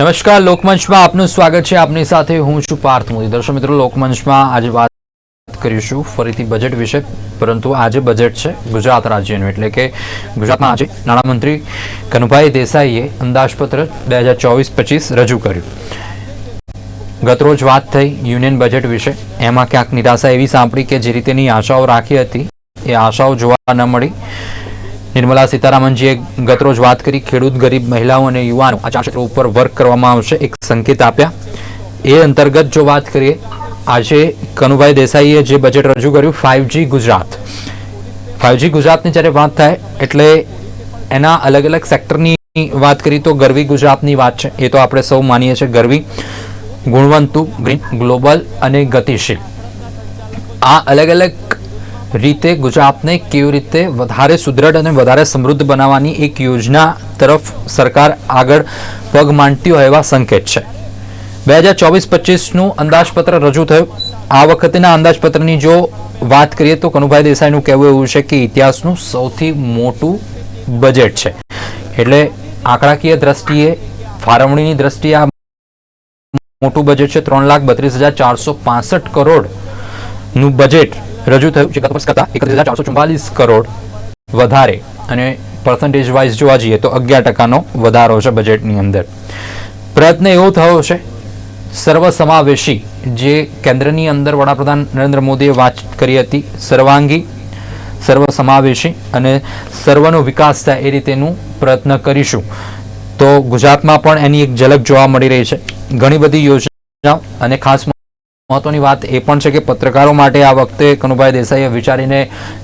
નમસ્કાર, લોકમંચમાં આપનું સ્વાગત છે. આપની સાથે હું છું પાર્થ મોદી. દર્શક મિત્રો, લોકમંચમાં આજે વાત કરીશું ફરીથી બજેટ વિશે. પરંતુ આજે બજેટ છે ગુજરાત રાજ્યનું. એટલે કે ગુજરાતમાં આજે નાણામંત્રી કનુભાઈ દેસાઈએ અંદાજપત્ર બે હજાર ચોવીસ પચીસ રજૂ કર્યું. ગતરોજ વાત થઈ યુનિયન બજેટ વિશે. એમાં ક્યાંક નિરાશા એવી સાંપડી કે જે રીતેની આશાઓ રાખી હતી, એ આશાઓ જોવા ન મળી. નિર્મલા સીતારામનજીએ ગતરોજ વાત કરી, ખેડૂત, ગરીબ મહિલાઓ અને યુવાનો આ ચાર ક્ષેત્રો ઉપર વર્ક કરવામાં આવશે, એક સંકેત આપ્યા. એ અંતર્ગત જો વાત કરીએ, આજે કનુભાઈ દેસાઈએ જે બજેટ રજૂ કર્યું ફાઇવજી ગુજરાત. ફાઇવજી ગુજરાતની જ્યારે વાત થાય, એટલે એના અલગ અલગ સેક્ટરની વાત કરી તો ગરવી ગુજરાતની વાત છે, એ તો આપણે સૌ માનીએ છીએ, ગરવી, ગુણવંતુ ગ્રીન ગ્લોબલ અને ગતિશીલ. આ અલગ અલગ રીતે ગુજરાતને કેવી રીતે વધારે સુદૃઢ અને વધારે સમૃદ્ધ બનાવવાની એક યોજના તરફ સરકાર આગળ પગ માંડતી હોય એવા સંકેત છે. બે હજાર ચોવીસ પચીસનું અંદાજપત્ર રજૂ થયું. આ વખતેના અંદાજપત્રની જો વાત કરીએ તો કનુભાઈ દેસાઈનું કહેવું એવું છે કે ઇતિહાસનું સૌથી મોટું બજેટ છે. એટલે આંકડાકીય દ્રષ્ટિએ, ફાળવણીની દ્રષ્ટિએ આ મોટું બજેટ છે. ત્રણ લાખ બત્રીસ હજાર ચારસો પાસઠ કરોડનું બજેટ રજૂ થયું છે કરતા એકત્રીસ હજાર ચારસો ચુમ્માલીસ કરોડ વધારે. અને પર્સન્ટેજ વાઇઝ જોવા જઈએ તો અગિયાર ટકાનો વધારો છે બજેટની અંદર. પ્રયત્ન એવો થયો છે, સર્વસમાવેશી જે કેન્દ્રની અંદર વડાપ્રધાન નરેન્દ્ર મોદીએ વાત કરી હતી, સર્વાંગી, સર્વસમાવેશી અને સર્વનો વિકાસ થાય એ રીતેનું પ્રયત્ન કરીશું. તો ગુજરાતમાં પણ એની એક ઝલક જોવા મળી રહી છે. ઘણી બધી યોજનાઓ અને ખાસ મહત્વની વાત એ પણ છે કે પત્રકારો માટે આ વખતે કનુભાઈ દેસાઈએ વિચારીને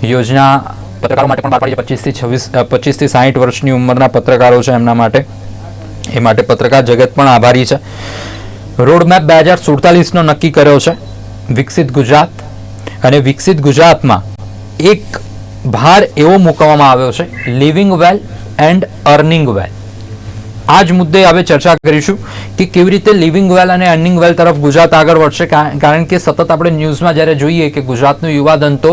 યોજના પત્રકારો માટે પણ બહાર પાડી પચીસથી છવ્વીસ પચીસથી સાહીઠ વર્ષની ઉંમરના પત્રકારો છે એમના માટે. એ માટે પત્રકાર જગત પણ આભારી છે. રોડમેપ બે હજાર સુડતાલીસનો નક્કી કર્યો છે. વિકસિત ગુજરાત અને વિકસિત ગુજરાતમાં એક ભાર એવો મૂકવામાં આવ્યો છે. Living well and earning well આ જ મુદ્દે હવે ચર્ચા કરીશું કે કેવી રીતે લિવિંગ વેલ અને અર્નિંગ વેલ તરફ ગુજરાત આગળ વધશે. કારણ કે સતત આપણે ન્યૂઝમાં જ્યારે જોઈએ કે ગુજરાતનું યુવાધન તો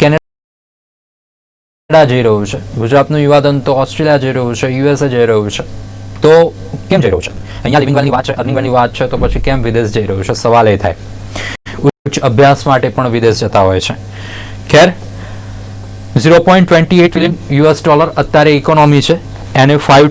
કેનેડા જઈ રહ્યું છે, ગુજરાતનું યુવાધન તો ઓસ્ટ્રેલિયા જઈ રહ્યું છે, યુએસએ જઈ રહ્યું છે. તો કેમ જઈ રહ્યું છે? અહીંયા લિવિંગ વેલની વાત છે, અર્નિંગ વેલની વાત છે, તો પછી કેમ વિદેશ જઈ રહ્યું છે? સવાલ એ થાય. ઉચ્ચ અભ્યાસ માટે પણ વિદેશ જતા હોય છે. ખેર, zero point twenty eight trillion US dollar અત્યારે ઇકોનોમી છે, એને five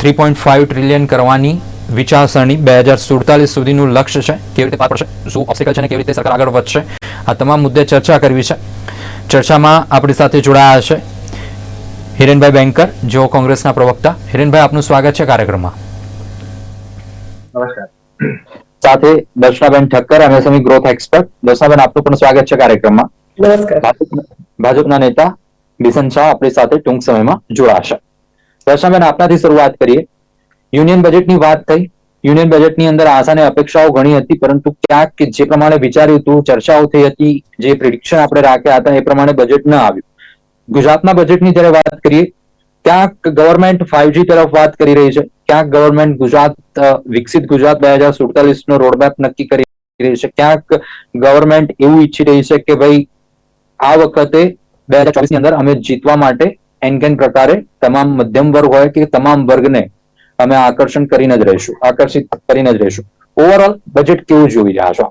three point five trillion કરવાની વિચારસરણી બે હજાર સુડતાલીસ સુધીનું લક્ષ્ય છે. કેવી રીતે પાર પડશે? શું ઓબ્સ્ટિકલ છે અને કેવી રીતે સરકાર આગળ વધશે? આ તમામ મુદ્દે ચર્ચા કરવી છે. ચર્ચામાં આપણી સાથે જોડાયા છે હિરેનભાઈ બેંકર જેઓ કોંગ્રેસના પ્રવક્તા. હિરેનભાઈ આપનું સ્વાગત છે કાર્યક્રમમાં. નમસ્કાર. સાથે Darshanaben Thakkar MSME growth expert Darshanaben આપનું પણ સ્વાગત છે કાર્યક્રમમાં. નમસ્કાર. ભાજપ- ભાજપના નેતા બિશન શાહ આપણી સાથે ટૂંક સમયમાં જોડાશે દર્શનાબેન આપનાથી શરૂઆત કરીએ. યુનિયન બજેટની વાત થઈ. યુનિયન બજેટની અંદર આશા અને અપેક્ષાઓ ઘણી હતી, પરંતુ ક્યાંક જે પ્રમાણે વિચાર્યું હતું, ચર્ચાઓ થઈ હતી, જે પ્રિડિક્શન આપણે રાખ્યા હતા, એ પ્રમાણે બજેટ ન આવ્યું. ગુજરાતના બજેટની જ્યારે વાત કરીએ, ક્યાંક ગવર્મેન્ટ ફાઈવજી તરફ વાત કરી રહી છે. ક્યાંક ગવર્મેન્ટ ગુજરાત વિકસિત ગુજરાત બે હજાર સુડતાલીસ નો રોડમેપ નક્કી કરી રહી છે. ક્યાંક ગવર્મેન્ટ એવું ઈચ્છી રહી છે કે ભાઈ, આ વખતે બે હજાર ચોવીસની અંદર અમે જીતવા માટે એન પ્રકારે તમામ મધ્યમ વર્ગ હોય કે તમામ વર્ગને અમે આકર્ષણ કરીને જ રહીશું, આકર્ષિત કરીને જ રહીશું. ઓવરઓલ બજેટ કેવું જોઈ રહ્યા છો?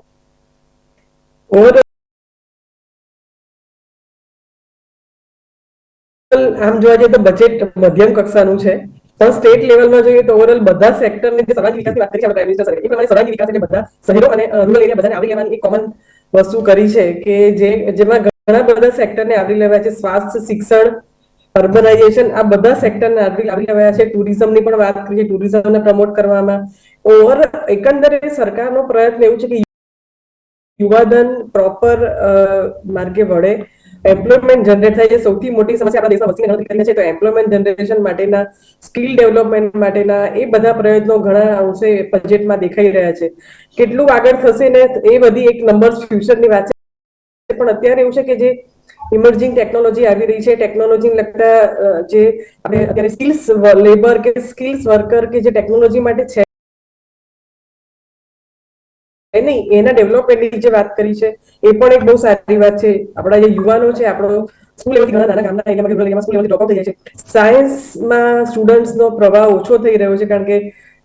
આમ જોવા જઈએ તો બજેટ મધ્યમ કક્ષાનું છે, પણ સ્ટેટ લેવલમાં જોઈએ તો ઓવરઓલ બધા સેક્ટરની જે સર્વાંગી વિકાસની વાત કરી છે પ્રાઇમ એ પ્રમાણે સર્વાંગી વિકાસ એટલે બધા શહેરો અને રૂરલ એરિયા બધાને આવરી લેવાની એક કોમન વસ્તુ કરી છે કે જે, જેમાં ઘણા બધા સેક્ટરને આવરી લેવાય છે. સ્વાસ્થ્ય, શિક્ષણ અર્બનાઇઝેશન આ બધા સેક્ટરને આવરી આવરી રહ્યા છે. ટુરિઝમની પણ વાત કરીએ ટુરિઝમને પ્રમોટ કરવામાં. ઓવર એકંદરે સરકારનો પ્રયત્ન એવું છે કે યુવાધન પ્રોપર માર્ગે વળે. એમ્પ્લોયમેન્ટ જનરેટ થાય છે. સૌથી મોટી સમસ્યા આપણા દેશમાં વસ્તીની ગણતરી છે. તો એમ્પ્લોયમેન્ટ જનરેશન માટેના સ્કિલ ડેવલપમેન્ટ માટેના એ બધા પ્રયત્નો ઘણા અંશે બજેટમાં દેખાઈ રહ્યા છે. કેટલું આગળ થશે ને એ બધી એક નંબર ફ્યુચરની વાત છે. પણ અત્યારે એવું છે કે જે ઇમર્જિંગ ટેકનોલોજી આવી રહી છે. ટેકનોલોજી લગતા જે આપણે અત્યારે સ્કિલ્સ લેબર કે સ્કિલ્સ વર્કર કે જે ટેકનોલોજી માટે છે નહીં, એના ડેવલપમેન્ટની જે વાત કરી છે, એ પણ એક બહુ સારી વાત છે. આપણા જે યુવાનો છે, આપણો સ્કૂલ લેવલથી ઘણા નાના ગામના એરિયામાં સ્કૂલ લેવલથી ડ્રોપ થઈ જાય છે. સાયન્સમાં સ્ટુડન્ટ્સનો પ્રવાહ ઓછો થઈ રહ્યો છે, કારણ કે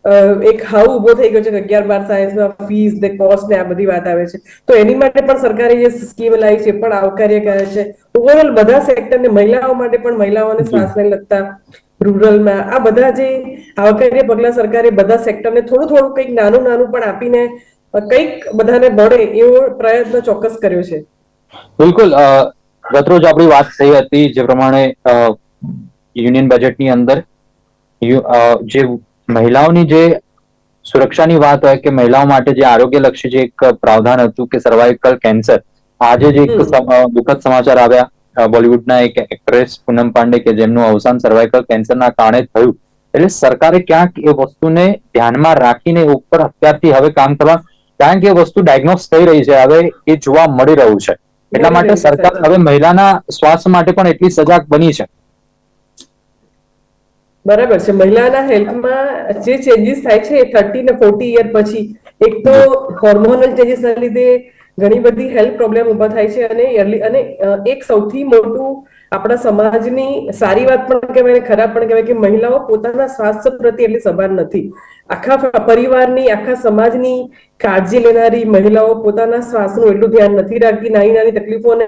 એક હાવ ઊભો થઈ ગયો છે કે અગિયાર બાર સાયન્સમાં ફીસ ને કોસ્ટ ને આ બધી વાત આવે છે. તો એની માટે પણ સરકારે જે સ્કીમ લાવી છે પણ આવકાર્ય કરે છે. ઓવરઓલ બધા સેક્ટરને મહિલાઓ માટે પણ મહિલાઓને શ્વાસને લગતા રૂરલમાં આ બધા જે આવકાર્ય પગલા સરકારે બધા સેક્ટરને થોડું થોડું કંઈક નાનું નાનું પણ આપીને કંઈક બધાને મળે એવો પ્રયત્ન ચોક્કસ કર્યો છે. બિલકુલ ગતરોજ આપણી વાત થઈ હતી જે પ્રમાણે યુનિયન બજેટની અંદર જે મહિલાઓની જે સુરક્ષાની વાત હોય કે મહિલાઓ માટે જે આરોગ્યલક્ષી જે એક પ્રાવધાન હતું કે સર્વાઇકલ કેન્સર આજે જે એક દુઃખદ સમાચાર આવ્યા બોલિવૂડના એક એક્ટ્રેસ પૂનમ પાંડે કે જેમનું અવસાન સર્વાઇકલ કેન્સરના કારણે થયું. એટલે સરકારે ક્યાંક એ વસ્તુને ધ્યાનમાં રાખીને ઉપર અત્યારથી હવે કામ કરવા કારણ કે એ વસ્તુ ડાયગ્નોસ થઈ રહી છે હવે એ જોવા મળી રહ્યું છે. એટલા માટે સરકાર હવે મહિલાના સ્વાસ્થ્ય માટે પણ એટલી સજાગ બની છે. બરાબર છે. મહિલાના હેલ્થમાં જે ચેન્જીસ થાય છે થર્ટી ને ફોર્ટી યર પછી. એક તો હોર્મોનલ ચેન્જીસના લીધે ઘણી બધી હેલ્થ પ્રોબ્લેમ ઊભા થાય છે અને early- અને એક સૌથી મોટું આપણા સમાજની સારી વાત પણ કહેવાય ખરાબ પણ કહેવાય કે મહિલાઓ પોતાના સ્વાસ્થ્ય પ્રત્યે એટલી સભાન નથી. આખા પરિવારની, આખા સમાજની કાળજી લેનારી મહિલાઓ પોતાના શ્વાસનું એટલું ધ્યાન નથી રાખતી નાની નાની તકલીફોને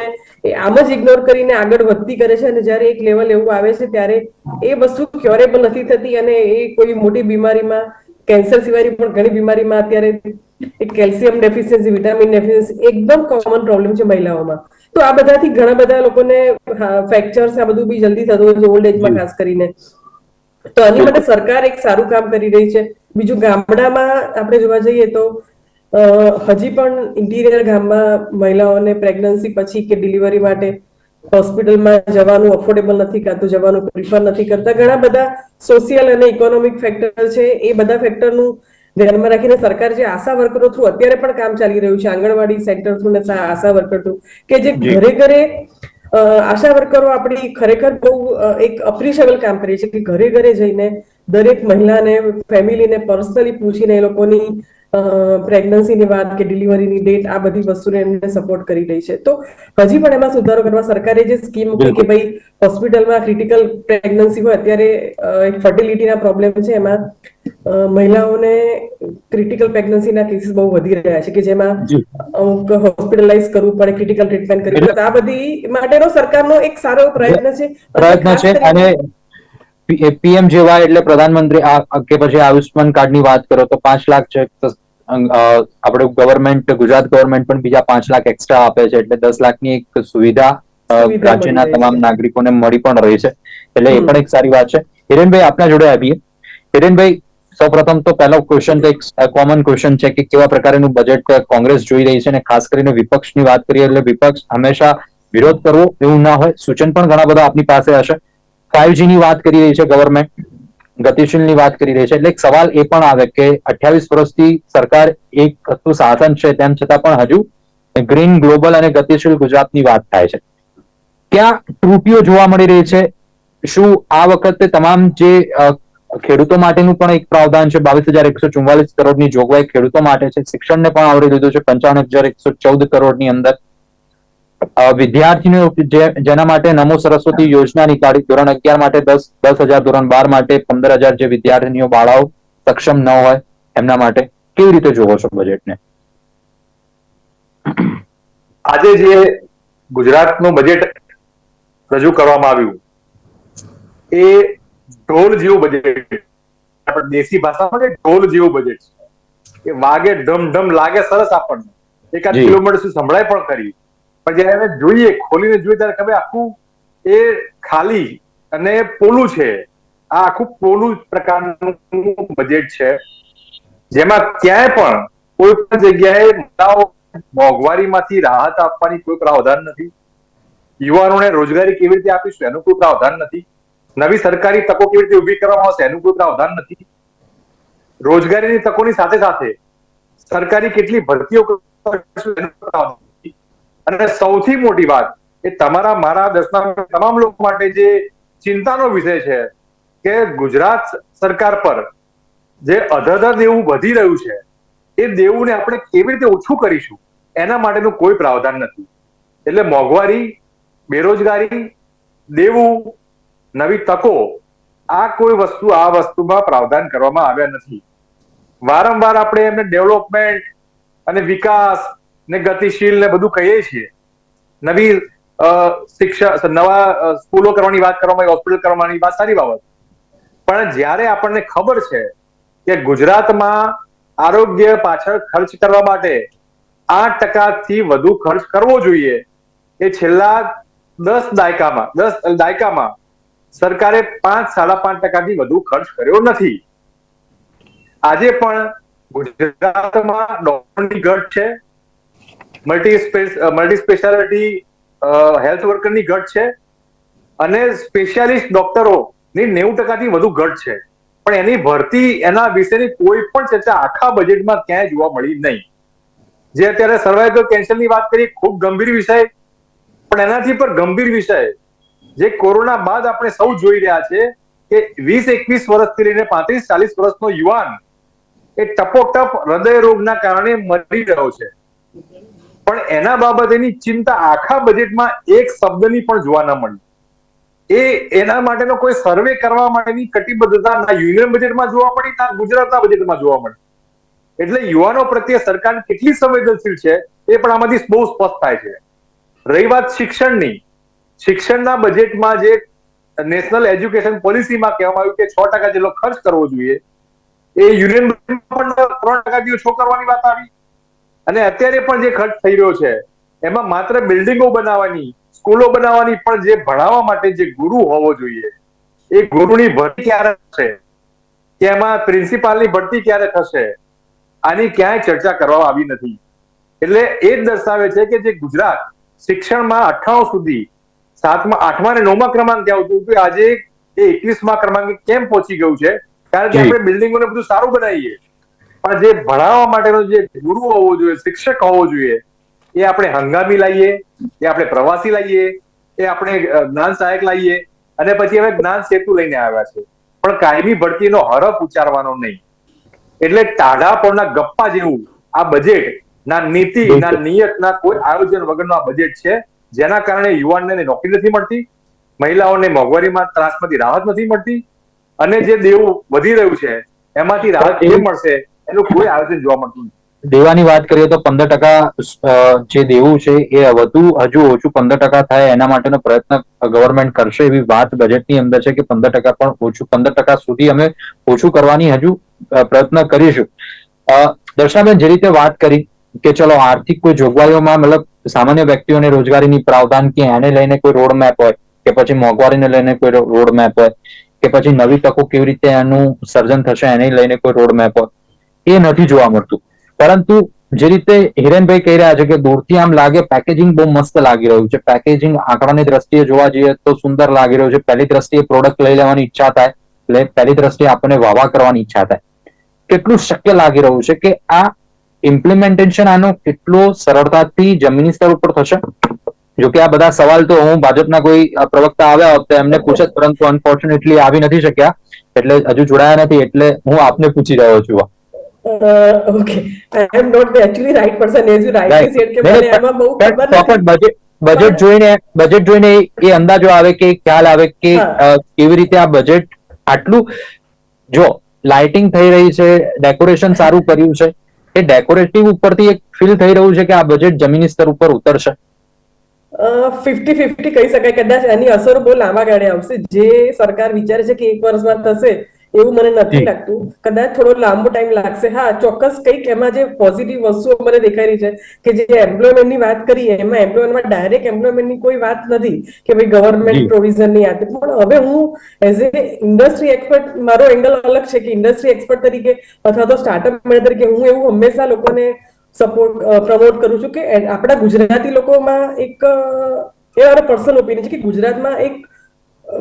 આમ જ ઇગ્નોર કરીને આગળ વધતી કરે છે અને જ્યારે એક લેવલ એવું આવે છે ત્યારે એ વસ્તુ ક્યોરેબલ નથી થતી અને એ કોઈ મોટી બીમારીમાં કેન્સર સિવાયની પણ ઘણી બીમારીમાં અત્યારે કેલ્શિયમ ડેફિશિયન્સી વિટામિન ડેફિશિયન્સી એકદમ કોમન પ્રોબ્લેમ છે મહિલાઓમાં. તો આ બધાથી ઘણા બધા લોકોને ફ્રેક્ચર્સ આ બધું બી જલ્દી થતું હોય છે ઓલ્ડ એજમાં ખાસ કરીને. તો આની માટે સરકાર એક સારું કામ કરી રહી છે. બીજું ગામડામાં આપણે જોવા જઈએ તો હજી પણ ઇન્ટિરિયર ગામમાં મહિલાઓને પ્રેગ્નન્સી પછી કે ડિલિવરી માટે હોસ્પિટલમાં જવાનું અફોર્ડેબલ નથી કરતું જવાનું પ્રિફર નથી કરતા. ઘણા બધા સોશિયલ અને ઇકોનોમિક ફેક્ટર છે. એ બધા ફેક્ટરનું ધ્યાનમાં રાખીને સરકાર જે આશા વર્કરો થ્રુ અત્યારે પણ કામ ચાલી રહ્યું છે આંગણવાડી સેક્ટર થ્રુ ને આશા વર્કર થ્રુ કે જે ઘરે ઘરે આશા વર્કરો આપણી ખરેખર બહુ એક અપ્રિશિયેબલ કામ કરીએ છે કે ઘરે ઘરે જઈને દરેક મહિલાને ફેમિલીને પર્સનલી પૂછીને એ લોકોની પ્રેગ્નન્સીની વાત કે ડિલિવરીની ડેટ આ બધી વસ્તુને એમને સપોર્ટ કરી રહી છે. તો હજી પણ એમાં સુધારો કરવા સરકારે જે સ્કીમ મૂકી કે ભાઈ હોસ્પિટલમાં ક્રિટિકલ પ્રેગ્નન્સી હોય અત્યારે એક ફર્ટિલિટીના પ્રોબ્લેમ છે એમાં. મહિલાઓને ક્રિટિકલ પ્રેગ્નન્સીના કેસીસ બહુ વધી રહ્યા છે કે જેમાં અમુક હોસ્પિટલાઇઝ કરવું પડે ક્રિટિકલ ટ્રીટમેન્ટ કરવી પડે. આ બધી માટેનો સરકારનો એક સારો પ્રયત્ન છે. પ્રયત્ન છે અને પીએમ જેવા એટલે પ્રધાનમંત્રી આ કે પછી આયુષ્માન કાર્ડની વાત કરો તો પાંચ લાખ છે આપણે ગવર્મેન્ટ ગુજરાત ગવર્મેન્ટ પણ બીજા પાંચ લાખ એક્સ્ટ્રા આપે છે એટલે દસ લાખની એક સુવિધા રાજ્યના તમામ નાગરિકોને મળી પણ રહી છે. એટલે એ પણ એક સારી વાત છે. હિરેનભાઈ આપના જોડે આવીએ. હિરેનભાઈ સૌપ્રથમ તો પહેલો ક્વેશ્ચન તો એક કોમન ક્વેશ્ચન છે કે કેવા પ્રકારનું બજેટ કોંગ્રેસ જોઈ રહી છે અને ખાસ કરીને વિપક્ષની વાત કરીએ એટલે વિપક્ષ હંમેશા વિરોધ કરવો એવું ના હોય. સૂચન પણ ઘણા બધા આપની પાસે હશે. ફાઈવની વાત કરી રહી છે ગવર્મેન્ટ ગતિશીલની વાત કરી રહી છે. એટલે એક સવાલ એ પણ આવે કે અઠ્યાવીસ વર્ષથી સરકાર એક સાધન છે, તેમ છતાં પણ હજુ ગ્રીન ગ્લોબલ અને ગતિશીલ ગુજરાતની વાત થાય છે. ક્યાં ત્રુટીઓ જોવા મળી રહી છે? શું આ વખતે તમામ જે ખેડૂતો માટેનું પણ એક પ્રાવધાન છે, બાવીસ હજાર એકસો ચુમ્માલીસ કરોડની જોગવાઈ ખેડૂતો માટે છે. શિક્ષણને પણ આવરી લીધું છે. પંચાવન હજાર એકસો ચૌદ કરોડની અંદર વિદ્યાર્થીઓ જેના માટે નમો સરસ્વતી યોજના નીકાળી ધોરણ અગિયાર માટે દસ દસ હજાર ધોરણ બાર માટે પંદર હજાર જે વિદ્યાર્થીઓ બાળાઓ સક્ષમ ન હોય એમના માટે કેવી રીતે જોવો છો બજેટને આજે જે ગુજરાતનું બજેટ રજૂ કરવામાં આવ્યું એ ઢોલ જેવું બજેટ આપણે દેશી ભાષામાં ઢોલ જેવું બજેટ છે. એ વાગે ઢમ ધમ લાગે સરસ આપણને. એકાદ કિલોમીટર સુધી સંભળાય પણ કરી પણ જ્યારે એને જોઈએ, ખોલીને જોઈએ ત્યારે ખબર આખું એ ખાલી અને પોલું છે. આ આખું પોલું પ્રકારનું બજેટ છે. જેમાં ક્યાંય પણ કોઈ પણ જગ્યાએ મોંઘવારીમાંથી રાહત આપવાની કોઈ પ્રાવધાન નથી. યુવાનોને રોજગારી કેવી રીતે આપીશું એનું કોઈ પ્રાવધાન નથી. નવી સરકારી તકો કેવી રીતે ઊભી કરવામાં આવશે એનું કોઈ પ્રાવધાન નથી. રોજગારીની તકોની સાથે સાથે સરકારી કેટલી ભરતીઓ પ્રાવધાન. અને સૌથી મોટી વાત એ તમારા, મારા દસના તમામ લોકો માટે જે ચિંતાનો વિષય છે કે ગુજરાત સરકાર પર જે અધધર દેવું વધી રહ્યું છે, એ દેવુંને આપણે કેવી રીતે ઓછું કરીશું? એના માટેનું કોઈ પ્રાવધાન નથી. એટલે મોંઘવારી, બેરોજગારી, દેવું, નવી તકો, આ કોઈ વસ્તુ, આ વસ્તુમાં પ્રાવધાન કરવામાં આવ્યા નથી. વારંવાર આપણે એમને ડેવલપમેન્ટ અને વિકાસ ને ગતિશીલ ને બધું કહીએ છીએ. નવી શિક્ષા નવા સ્કૂલો કરવાની વાત કરવામાં હોસ્પિટલ કરવાની વાત સારી બાબત. પણ જ્યારે આપણને ખબર છે કે ગુજરાતમાં આરોગ્ય પાછળ ખર્ચ કરવા માટે આઠ ટકાથી વધુ ખર્ચ કરવો જોઈએ, એ છેલ્લા દસ દાયકામાં દસ દાયકામાં સરકારે પાંચ, સાડા પાંચ ટકાથી વધુ ખર્ચ કર્યો નથી. આજે પણ ગુજરાતમાં ડોક્ટરની ઘટ છે મલ્ટી મલ્ટી સ્પેશિયાલિટી હેલ્થ વર્કરની ઘટ છે અને સ્પેશિયાલિસ્ટ ડોક્ટરો ની નેવું ટકાથી વધુ ઘટ છે. પણ એની ભરતી એના વિશેની કોઈ પણ ચર્ચા આખા બજેટમાં ક્યાંય જોવા મળી નહીં. જે અત્યારે સર્વાઇકલ કેન્સરની વાત કરી ખૂબ ગંભીર વિષય. પણ એનાથી પણ ગંભીર વિષય જે કોરોના બાદ આપણે સૌ જોઈ રહ્યા છે કે વીસ એકવીસ વર્ષથી લઈને પાંત્રીસ ચાલીસ વર્ષનો યુવાન એ ટપોટપ હૃદય રોગના કારણે મરી રહ્યો છે. પણ એના બાબતેની ચિંતા આખા બજેટમાં એક શબ્દની પણ જોવા ન મળી. એ એના માટેનો કોઈ સર્વે કરવા માટેની કટિબદ્ધતા ના યુનિયન બજેટમાં જોવા મળી, ના ગુજરાતના બજેટમાં જોવા મળી. એટલે યુવાનો પ્રત્યે સરકાર કેટલી સંવેદનશીલ છે એ પણ આમાંથી બહુ સ્પષ્ટ થાય છે. રહી વાત શિક્ષણની. શિક્ષણના બજેટમાં જે નેશનલ એજ્યુકેશન પોલિસીમાં કહેવામાં આવ્યું કે છ ટકા જેટલો ખર્ચ કરવો જોઈએ, એ યુનિયન પણ ત્રણ ટકા જેટલો છો કરવાની વાત આવી. અને અત્યારે પણ જે ખર્ચ થઈ રહ્યો છે એમાં માત્ર બિલ્ડિંગો બનાવવાની સ્કૂલો બનાવવાની પણ જે ભણાવવા માટે જે ગુરુ હોવો જોઈએ એ ગુરુની ભરતી ક્યારે થશે? કે એમાં પ્રિન્સિપાલની ભરતી ક્યારે થશે? આની ક્યાંય ચર્ચા કરવામાં આવી નથી. એટલે એ જ દર્શાવે છે કે જે ગુજરાત શિક્ષણમાં અઠ્ઠાણું સુધી સાતમા આઠમા અને નવમા ક્રમાંકે આવતું હતું આજે એ એકવીસમા ક્રમાંકે કેમ પહોંચી ગયું છે? કારણ કે. આપણે બિલ્ડિંગોને બધું સારું બનાવીએ. પણ જે ભણાવવા માટેનો જે ગુરુ હોવો જોઈએ શિક્ષક હોવો જોઈએ એ આપણે હંગામી લાવીએ એ આપણે પ્રવાસી લાવીએ એ આપણે જ્ઞાન સહાયક લાવીએ અને પછી હવે જ્ઞાન સેતુ લઈને આવ્યા છે. પણ કાયમી ભરતીનો હરફ ઉચ્ચારવાનો નહીં. એટલે ટાઢાપણના ગપ્પા જેવું આ બજેટ ના નીતિ ના નિયત ના કોઈ આયોજન વગરનો આ બજેટ છે જેના કારણે યુવાનને નોકરી નથી મળતી મહિલાઓને મોંઘવારીમાં ત્રાસમાંથી રાહત નથી મળતી અને જે દેવું વધી રહ્યું છે એમાંથી રાહત એ મળશે એનું કોઈ આયોજન જોવા મળતું નથી. દેવાની વાત કરીએ તો પંદર ટકા જે દેવું છે એ વધુ, હજુ ઓછું પંદર ટકા થાય એના માટેનો પ્રયત્ન ગવર્મેન્ટ કરશે એવી વાત બજેટની અંદર છે કે પંદર ટકા પણ ઓછું, પંદર ટકા સુધી અમે ઓછું કરવાની હજુ પ્રયત્ન કરીશું. દર્શનાબેન, જે રીતે વાત કરી કે ચલો આર્થિક કોઈ જોગવાઈઓમાં મતલબ સામાન્ય વ્યક્તિઓને રોજગારીની પ્રાવધાન કે એને લઈને કોઈ રોડ મેપ હોય, કે પછી મોંઘવારીને લઈને કોઈ રોડ મેપ હોય, કે પછી નવી તકો કેવી રીતે એનું સર્જન થશે, એને લઈને કોઈ રોડ મેપ હોય એ નથી જોવા મળતું. પરંતુ જે રીતે હિરેનભાઈ કહી રહ્યા છે કે દૂરથી આમ લાગે પેકેજિંગ બહુ મસ્ત લાગી રહ્યું છે. પેકેજિંગ આંકડાની દ્રષ્ટિએ જોવા જઈએ તો સુંદર લાગી રહ્યું છે. પહેલી દ્રષ્ટિએ પ્રોડક્ટ લઈ લેવાની ઈચ્છા થાય એટલે પહેલી દ્રષ્ટિએ આપણને વાવા કરવાની ઈચ્છા થાય. કેટલું શક્ય લાગી રહ્યું છે કે આ ઇમ્પ્લિમેન્ટેશન આનો કેટલો સરળતાથી જમીની સ્તર ઉપર થશે? જો કે આ બધા સવાલ તો હું ભાજપના કોઈ પ્રવક્તા આવ્યા હોત એમને પૂછત, પરંતુ અનફોર્ચ્યુનેટલી આવી નથી શક્યા. એટલે હજુ જોડાયા નથી, એટલે હું આપને પૂછી રહ્યો છું. Uh, okay, I am not the actually right person as you rightly said કે મને એમાં બહુ ખબર નથી. બજેટ બજેટ જોઈને બજેટ જોઈને એ અંદાજો આવે કે ખ્યાલ આવે કે કેવી રીતે આ બજેટ આટલું જો લાઇટિંગ થઈ રહી છે ડેકોરેશન સારું કર્યું છે એ ડેકોરેટિવ ઉપરથી એક ફીલ થઈ રહ્યું છે કે આ બજેટ જમીની સ્તર ઉપર ઉતરશે. ફિફ્ટી ફિફ્ટી કહી શકાય. કદાચ એની અસર બહુ લાંબા ગાળે આવશે. જે સરકાર વિચારે છે કે એક વર્ષમાં થશે એવું મને નથી લાગતું. કદાચ થોડો લાંબો ટાઈમ લાગશે. હા ચોક્કસ કંઈક એમાં જે પોઝિટિવ વસ્તુઓ મને દેખાઈ રહી છે કે જે એમ્પ્લોયમેન્ટની વાત કરી એમાં એમ્પ્લોયમેન્ટમાં ડાયરેક્ટ એમ્પ્લોયમેન્ટની કોઈ વાત નથી કે ભાઈ ગવર્મેન્ટ પ્રોવિઝનની તે. પણ હવે હું એઝ એ ઇન્ડસ્ટ્રી એક્સપર્ટ મારો એંગલ અલગ છે કે ઇન્ડસ્ટ્રી એક્સપર્ટ તરીકે અથવા તો સ્ટાર્ટઅપ મેનેજર તરીકે હું એવું હંમેશા લોકોને સપોર્ટ પ્રમોટ કરું છું કે આપણા ગુજરાતી લોકોમાં એક એ મારો પર્સનલ ઓપિનિયન છે કે ગુજરાતમાં એક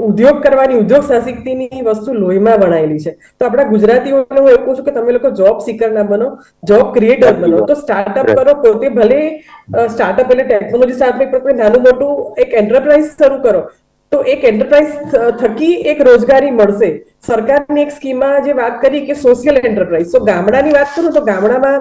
ઉદ્યોગ કરવાની ઉદ્યોગ સાહસિકતાની વસ્તુ લોહીમાં વણાયેલી છે. તો આપણા ગુજરાતીઓને હું એવું કહું છું કે તમે લોકો જોબ સિકર ના બનો જોબ ક્રિએટર બનો. તો સ્ટાર્ટઅપ કરો પોતે ભલે સ્ટાર્ટઅપ એટલે ટેકનોલોજી સ્ટાર્ટઅપ પણ નાનું મોટું એક એન્ટરપ્રાઇઝ શરૂ કરો. તો એક એન્ટરપ્રાઇઝ થકી એક રોજગારી મળશે. સરકારની એક સ્કીમમાં જે વાત કરી કે સોશિયલ એન્ટરપ્રાઇઝ તો ગામડાની વાત કરું તો ગામડામાં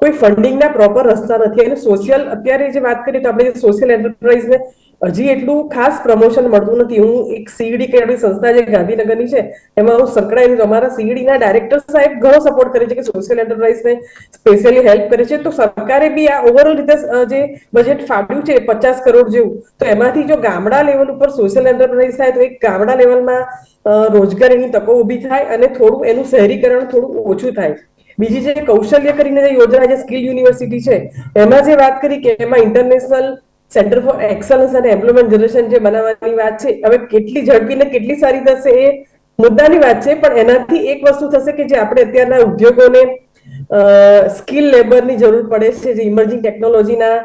કોઈ ફંડિંગના પ્રોપર રસ્તા નથી. અને સોશિયલ અત્યારે જે વાત કરીએ તો આપણે સોશિયલ એન્ટરપ્રાઇઝને હજી એટલું ખાસ પ્રમોશન મળતું નથી. હું એક સીડી કેળવી સંસ્થા જે ગાંધીનગરની છે, એમાં હું સંકળાયેલી છું. અમારા સીડીના ડાયરેક્ટર સાહેબ ઘણો સપોર્ટ કરે છે કે સોશિયલ એન્ટરપ્રાઇઝને સ્પેશિયલી હેલ્પ કરે છે. તો સરકારે બી આ ઓવરઓલ રીતે જે બજેટ ફાળવ્યું છે, પચાસ કરોડ જેવું, તો એમાંથી જો ગામડા લેવલ ઉપર સોશિયલ એન્ટરપ્રાઇઝ થાય, તો એક ગામડા લેવલમાં રોજગારીની તકો ઊભી થાય અને થોડું એનું શહેરીકરણ થોડું ઓછું થાય. બીજી જે કૌશલ્ય કરીને જે યોજના જે સ્કિલ યુનિવર્સિટી છે, એમાં જે વાત કરી કે એમાં ઇન્ટરનેશનલ સેન્ટર ફોર એક્સલન્સ અને એમ્પ્લોયમેન્ટ જનરેશન જે બનાવવાની વાત છે, હવે કેટલી ઝડપી ને કેટલી સારી થશે એ મુદ્દાની વાત છે, પણ એનાથી એક વસ્તુ થશે કે જે આપણે અત્યારના ઉદ્યોગોને સ્કિલ લેબરની જરૂર પડે છે, જે ઇમર્જિંગ ટેકનોલોજીના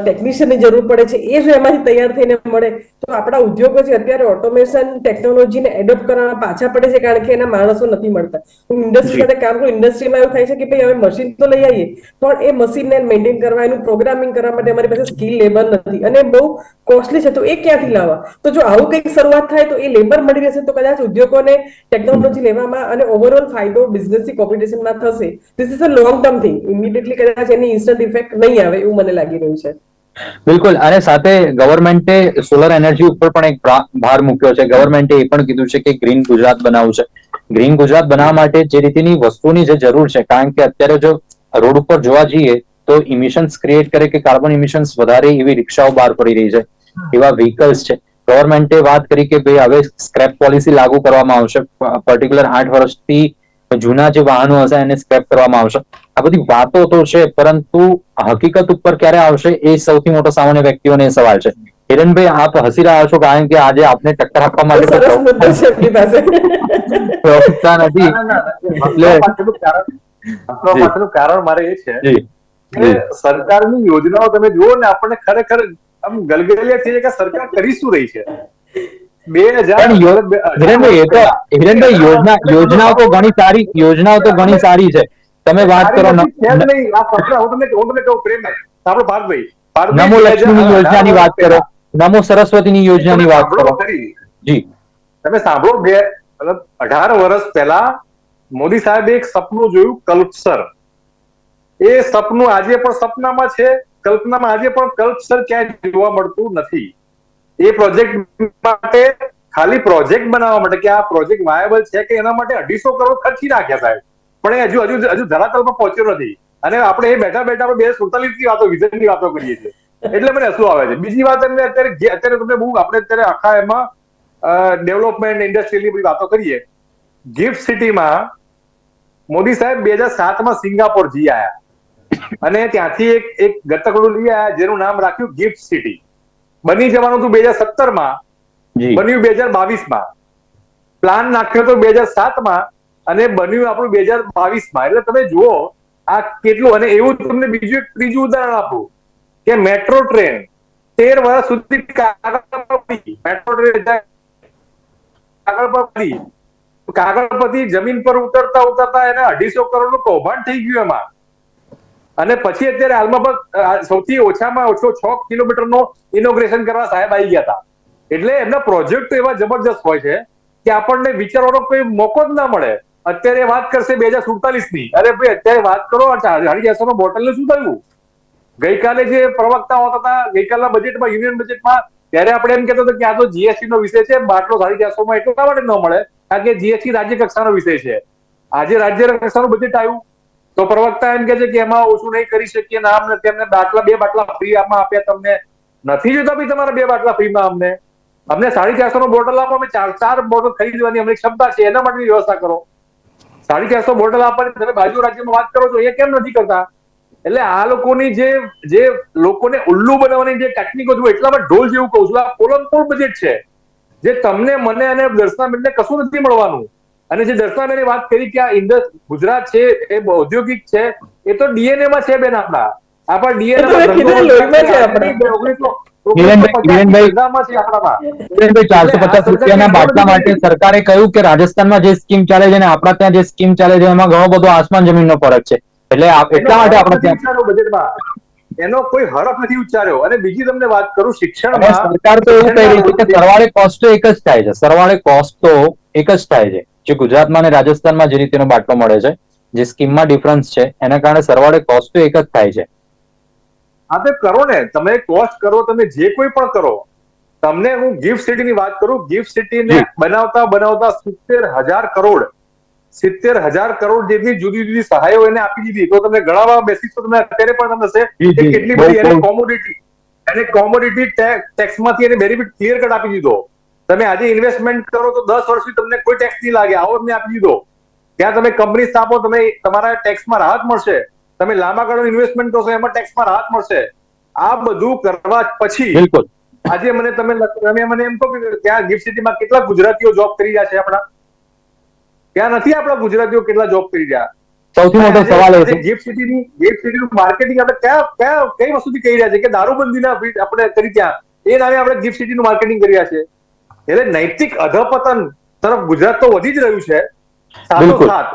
ટેકનિશિયનની જરૂર પડે છે. એ જો એમાંથી તૈયાર થઈને મળે તો આપણા ઉદ્યોગો જે અત્યારે ઓટોમેશન ટેકનોલોજીને એડોપ્ટ કરવા પાછા પડે છે કારણ કે એના માણસો નથી મળતા. હું ઇન્ડસ્ટ્રી સાથે કામ કરું ઇન્ડસ્ટ્રીમાં એવું થાય છે કે ભાઈ હવે મશીન તો લઈ આવીએ પણ એ મશીનને મેન્ટેન કરવા એનું પ્રોગ્રામિંગ કરવા માટે અમારી પાસે સ્કિલ લેબર નથી અને બહુ કોસ્ટલી છે. તો એ ક્યાંથી લાવવા? તો જો આવું કંઈક શરૂઆત થાય તો એ લેબર મળી રહેશે તો કદાચ ઉદ્યોગોને ટેકનોલોજી લેવામાં અને ઓવરઓલ ફાયદો બિઝનેસની કોમ્પિટિશનમાં થશે. This is a long term thing immediately કદાચ એની ઇન્સ્ટન્ટ ઇફેક્ટ નહીં આવે એવું મને લાગી રહ્યું છે. બિલકુલ. અને સાથે ગવર્મેન્ટે સોલર એનર્જી ઉપર પણ એક ભાર મૂક્યો છે. ગવર્મેન્ટે એ પણ કીધું છે કે ગ્રીન ગુજરાત બનાવવું છે. ગ્રીન ગુજરાત બનાવવા માટે જે રીતની વસ્તુની જે જરૂર છે, કારણ કે અત્યારે જો રોડ ઉપર જોવા જઈએ, તો ઇમિશન્સ ક્રિએટ કરે કે કાર્બન ઇમિશન્સ વધારે એવી રિક્ષાઓ બહાર પડી રહી છે. એવા વ્હીકલ્સ છે. ગવર્મેન્ટે વાત કરી કે ભાઈ હવે સ્ક્રેપ પોલિસી લાગુ કરવામાં આવશે. પર્ટિક્યુલર આઠ વર્ષથી જૂના જે વાહનો હશે એને સ્ક્રેપ કરવામાં આવશે. આ બધી વાતો તો છે પરંતુ હકીકત ઉપર ક્યારે આવશે એ સૌથી મોટો સામાન્ય વ્યક્તિઓને સવાલ છે. હિરણભાઈ આપ હસી રહ્યા છો કારણ કે આજે આપને ટક્કર આપવા માટે નથી. એટલે- કારણ મારે એ છે કે સરકારની યોજનાઓ તમે જુઓ ને આપણને ખરેખર આમ ગલગલિયા થઈ જાય કે સરકાર કરી શું રહી છે? બે હજાર હિરણભાઈ એ તો હિરણભાઈ યોજના યોજનાઓ તો ઘણી સારી યોજનાઓ તો ઘણી સારી છે. તમે વાત કરો નમો લક્ષ્મીની યોજનાની વાત કરો. નમો સરસ્વતીની યોજનાની વાત કરો. જી. તમે સાંભળો બે મતલબ અઢાર વર્ષ પહેલા મોદી સાહેબે એક સપનું જોયું કલ્પસર. એ સપનું આજે પણ સપનામાં છે. કલ્પનામાં આજે પણ કલ્પસર ક્યાંય જોવા મળતું નથી. એ પ્રોજેક્ટ માટે ખાલી પ્રોજેક્ટ બનાવવા માટે કે આ પ્રોજેક્ટ વાયેબલ છે કે એના માટે અઢીસો કરોડ ખર્ચી નાખ્યા સાહેબ. પણ એ હજુ હજુ હજુ ધરાતલમાં પહોંચ્યો નથી. અને આપણે એ બેઠા બેઠા આપણે બે સુડતાલીસની વાતો વિઝનની વાતો કરીએ છીએ. એટલે મને હસવું આવે છે? બીજી વાત એમને અત્યારે જે- અત્યારે તમને બહુ આપણે અત્યારે આખા એમાં ડેવલપમેન્ટ ઇન્ડસ્ટ્રીની બધી વાતો કરીએ. ગિફ્ટ સિટીમાં મોદી સાહેબ બે હજાર સાતમાં સિંગાપોર જી આયા. અને ત્યાંથી એક એક ગતકડું લઈ આયા જેનું નામ રાખ્યું ગિફ્ટ સિટી. બની જવાનું હતું બે હજાર સત્તરમાં. માં બન્યું બે હજાર બાવીસમાં. પ્લાન નાખ્યો તો બે હજાર સાતમાં અને બન્યું આપણું બે હજાર બાવીસમાં. એટલે તમે જુઓ, આ કેટલું, અને એવું તમને બીજું એક ત્રીજું ઉદાહરણ આપું કે મેટ્રો ટ્રેન તેર વર્ષ સુધી મેટ્રો ટ્રેન કાગળ પર કાગળ પરથી જમીન પર ઉતરતા ઉતરતા એને અઢીસો કરોડનું કૌભાંડ થઈ ગયું એમાં. અને પછી અત્યારે હાલમાં સૌથી ઓછામાં ઓછો છ કિલોમીટર નો ઇનોગ્રેશન કરવા સાહેબ આવી ગયા હતા. એટલે એમના પ્રોજેક્ટ એવા જબરજસ્ત હોય છે કે આપણને વિચારવાનો કોઈ મોકો જ ના મળે. અત્યારે વાત કરશે બે હજાર સુડતાલીસની અરે ભાઈ, અત્યારે વાત કરો સાડી ચારસો નો બોટલ શું થયું? ગઈકાલે જે પ્રવક્તાઓ હતા, ગઈકાલના બજેટમાં યુનિયન બજેટમાં ત્યારે આપણે એમ કહેતો હતો કે આ તો જીએસટી નો વિષય છે, બાટલો સાડી ચારસો માં એટલા માટે ન મળે, કારણ કે જીએસટી રાજ્ય કક્ષાનો વિષય છે. આજે રાજ્ય કક્ષાનું બજેટ આવ્યું. તો પ્રવક્તા એમ કે છે કે એમાં ઓછું નહીં કરી શકીએ ના અમને બાટલા, બે બાટલા ફ્રી આમાં આપ્યા તમને. નથી જોતા ભાઈ તમારા બે બાટલા ફ્રીમાં અમને. અમને સાડી ચારસો નો બોટલ આપો, અમે ચાર ચાર બોટલ ખરીદવાની અમને ક્ષમતા છે, એના માટેની વ્યવસ્થા કરો. સાડી ચારસો બોટલ આપવાની તમે બાજુ રાજ્યમાં વાત કરો છો એ કેમ નથી કરતા? એટલે આ લોકોની જે જે લોકોને ઉલ્લુ બનાવવાની જે ટેકનિકો છું એટલા માટે ઢોલ જેવું કહું છું. આ પોલનપોલ બજેટ છે. જે તમને મને અને દર્શનાબેનને કશું નથી મળવાનું. અને જે દર્શનાબેને વાત કરી કે આ ઇન્ડસ ગુજરાત છે એ ઔદ્યોગિક છે એ તો ડીએનએ માં છે બેન આપણા. આપણા ડીએનએ મેં કીધું, ચારસો પચાસ રૂપિયાના બાટલા માટે સરકારે કહ્યું કે રાજસ્થાનમાં જે સ્કીમ ચાલે છે આપણા ત્યાં જે સ્કીમ ચાલે છે એમાં ઘણો બધો આસમાન જમીનનો ફરક છે. એટલે એટલા માટે આપણે ત્યાં બજેટમાં એનો કોઈ હરફ નથી ઉચ્ચાર્યો. અને બીજી તમને વાત કરું શિક્ષણમાં સરકાર તો એવું કહી રહી છે કે સરવાળે કોસ્ટ તો એક જ થાય છે. સરવાળે કોસ્ટ તો એક જ થાય છે. જે ગુજરાતમાં અને રાજસ્થાનમાં જે રીતેનો બાટલો મળે છે જે સ્કીમમાં ડિફરન્સ છે એના કારણે સરવાળે કોસ્ટ તો એક જ થાય છે. હા તો કરો ને. તમે કોસ્ટ કરો તમે જે કોઈ પણ કરો. તમને હું ગિફ્ટ સિટી ની વાત કરું ગિફ્ટ સિટી ને બનાવતા બનાવતા સિત્તેર હજાર કરોડ. સિત્તેર હજાર કરોડ જેટલી જુદી જુદી સહાયો એને આપી દીધી. તો તમે ગણાવવા બેસીશ તો તમે અત્યારે પણ તમને હશે કે કેટલી બધી એને કોમોડિટી એને કોમોડિટી ટેક્સમાંથી એને બેનિફિટ ક્લિયર કટ આપી દીધો. તમે આજે ઇન્વેસ્ટમેન્ટ કરો તો દસ વર્ષથી તમને કોઈ ટેક્સ નહીં લાગે. આવો મેં આપી દીધો. ત્યાં તમે કંપની સ્થાપો તમે તમારા ટેક્સમાં રાહત મળશે. તમે લાંબા ગાળો ઇન્વેસ્ટમેન્ટ કરશો એમાં ટેક્સમાં રાહત મળશે. આ બધું કરવા પછી બિલકુલ. આજે મને તમે તમે મને એમ કહો કે ત્યાં ગિફ્ટ સિટીમાં કેટલા ગુજરાતીઓ જોબ કરી રહ્યા છે આપણા? ત્યાં નથી આપણા ગુજરાતીઓ કેટલા જોબ કરી રહ્યા? સૌથી મોટો સવાલ એ છે ગિફ્ટ સિટીની ગિફ્ટ સિટીનું માર્કેટિંગ આપણે કયા કયા કઈ વસ્તુથી કરી રહ્યા છે? કે દારૂબંધીના આપણે કરી ત્યાં. એ નામે આપણે ગિફ્ટ સિટીનું માર્કેટિંગ કરી રહ્યા છે. એટલે નૈતિક અધપતન તરફ ગુજરાત તો વધી જ રહ્યું છે. સાથોસાથ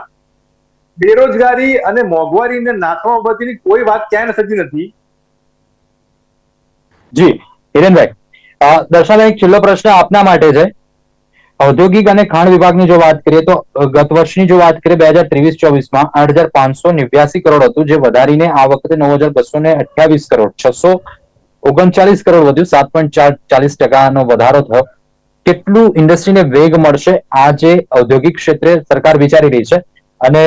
બેરોજગારી અને મોંઘવારીને નાથવા બાબતની કોઈ વાત ક્યાંય થતી. નથી જી, હિરેનભાઈ એક છેલ્લો પ્રશ્ન આપના માટે છે. ઔદ્યોગિક અને ખાણ વિભાગની જો વાત કરીએ તો ગત વર્ષની જો વાત કરીએ, બે હજાર ત્રેવીસ ચોવીસમાં આઠ હજાર પાંચસો નેવ્યાસી કરોડ હતું, જે વધારીને આ વખતે નવ હજાર બસો ને અઠ્યાવીસ કરોડ, છસો ઓગણચાલીસ કરોડ વધ્યું, સાત પોઈન્ટ ચાર ચાલીસ ટકાનો વધારો થયો. કેટલું ઇન્ડસ્ટ્રીને વેગ મળશે આ જે ઔદ્યોગિક ક્ષેત્રે સરકાર વિચારી રહી છે? અને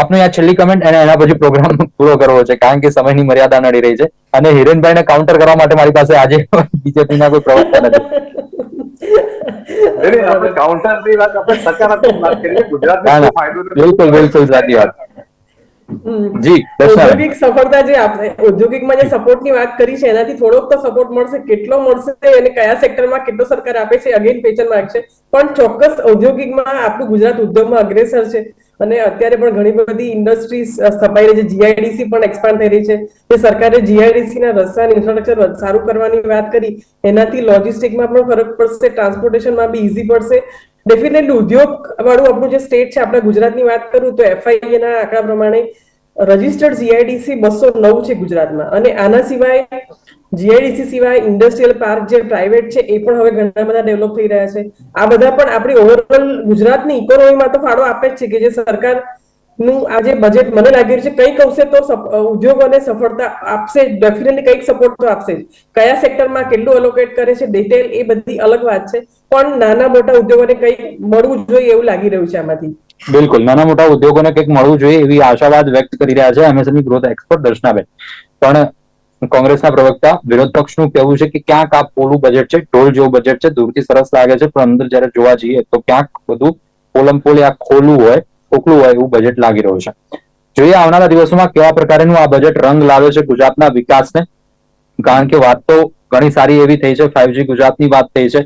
આપની આ છેલ્લી કમેન્ટ અને એના પછી પ્રોગ્રામ પૂરો કરવો છે કારણ કે સમયની મર્યાદા નડી રહી છે. અને હિરેનભાઈને કાઉન્ટર કરવા માટે મારી પાસે આજે બીજેપીના કોઈ પ્રવક્તા નથી. બિલકુલ, બિલકુલ સાચી વાત. જી ઔદ્યોગિક સફળતા જે આપણે ઔદ્યોગિકમાં જે સપોર્ટની વાત કરી છે એનાથી થોડોક તો સપોર્ટ મળશે. કેટલો મળશે અને કયા સેક્ટરમાં કેટલો સરકાર આપે છે અગેન પેચન માર્ક છે. પણ ચોક્કસ ઔદ્યોગિકમાં આપણું ગુજરાત ઉદ્યોગમાં અગ્રેસર છે. અને અત્યારે પણ ઘણી બધી ઇન્ડસ્ટ્રીઝ સ્થપાઈ રહી છે. જીઆઈડીસી પણ એક્સપાન્ડ થઈ રહી છે. જે સરકારે જીઆઈડીસી ના રસ્તા ઇન્ફ્રાસ્ટ્રક્ચર સારું કરવાની વાત કરી, એનાથી લોજિસ્ટિકમાં પણ ફરક પડશે ટ્રાન્સપોર્ટેશનમાં બી ઇઝી પડશે. ડેફિનેટલી ઉદ્યોગ વાળું આપણું જે સ્ટેટ છે, આપણે ગુજરાતની વાત કરું તો એફઆઈએ ના આંકડા પ્રમાણે રજિસ્ટર્ડ જીઆઈડીસી બસો નવ છે ગુજરાતમાં. અને આના સિવાય જીઆઈડીસી સિવાય ઇન્ડસ્ટ્રીયલ પાર્ક જે પ્રાઇવેટ છે, એ પણ હવે ઘણા બધા ડેવલપ થઈ રહ્યા છે. આ બધા પણ આપણી ઓવરઓલ ગુજરાતની ઇકોનોમીમાં તો ફાળો આપે જ છે કે જે સરકારનું આ જે બજેટ મને લાગી રહ્યું છે કંઈક અંશે તો ઉદ્યોગોને સફળતા આપશે ડેફિનેટલી કંઈક સપોર્ટ તો આપશે કયા સેક્ટરમાં કેટલું એલોકેટ કરે છે ડિટેલ એ બધી અલગ વાત છે. પણ નાના મોટા ઉદ્યોગોને કંઈક મળવું જોઈએ એવું લાગી રહ્યું છે આમાંથી. બિલકુલ. નાના મોટા ઉદ્યોગોને કંઈક મળવું જોઈએ એવી આશાવાદ વ્યક્ત કરી રહ્યા છે એમએસએમઈ ગ્રોથ એક્સપર્ટ દર્શનાબેન. પણ કોંગ્રેસના પ્રવક્તા વિરોધ પક્ષનું કહેવું છે કે ક્યાંક આ પોલું બજેટ છે ઢોલ જેવું બજેટ છે, દૂરથી સરસ લાગે છે, પણ અંદર જયારે જોવા જઈએ તો ક્યાંક બધું પોલમ પોલે આ ખોલું હોય, ખોખલું હોય એવું બજેટ લાગી રહ્યું છે. જોઈએ આવનારા દિવસોમાં કેવા પ્રકારનું આ બજેટ રંગ લાવે છે ગુજરાતના વિકાસને. કારણ કે વાત તો ઘણી સારી એવી થઈ છે ફાઈવજી ગુજરાતની વાત થઈ છે,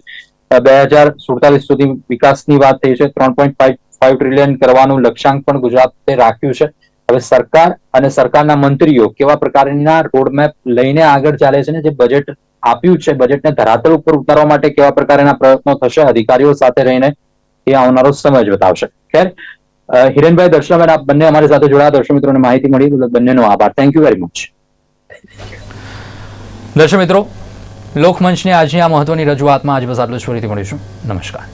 બે હજાર સુડતાલીસ સુધી વિકાસની વાત થઈ છે, ત્રણ પોઈન્ટ ફાઈવ ટ્રિલિયન કરવાનું લક્ષ્યાંક પણ ગુજરાતે રાખ્યું છે. હવે સરકાર અને સરકારના મંત્રીઓ કેવા પ્રકારના રોડમેપ લઈને આગળ ચાલે છે ને જે બજેટ આપ્યું છે બજેટને ધરાતલ ઉપર ઉતારવા માટે કેવા પ્રકારના પ્રયત્નો થશે, અધિકારીઓ સાથે રહીને એ આવનારો સમય જ બતાવશે. ખેર હિરેનભાઈ દર્શનાબેન, આપ બંને અમારી સાથે જોડાયા દર્શક મિત્રોને માહિતી મળી બંનેનો આભાર. થેન્ક યુ વેરી મચ દર્શક મિત્રો લોકમંચની આજની આ મહત્વની રજૂઆતમાં આજ બસ આટલું જ. ફરીથી મળીશું. નમસ્કાર.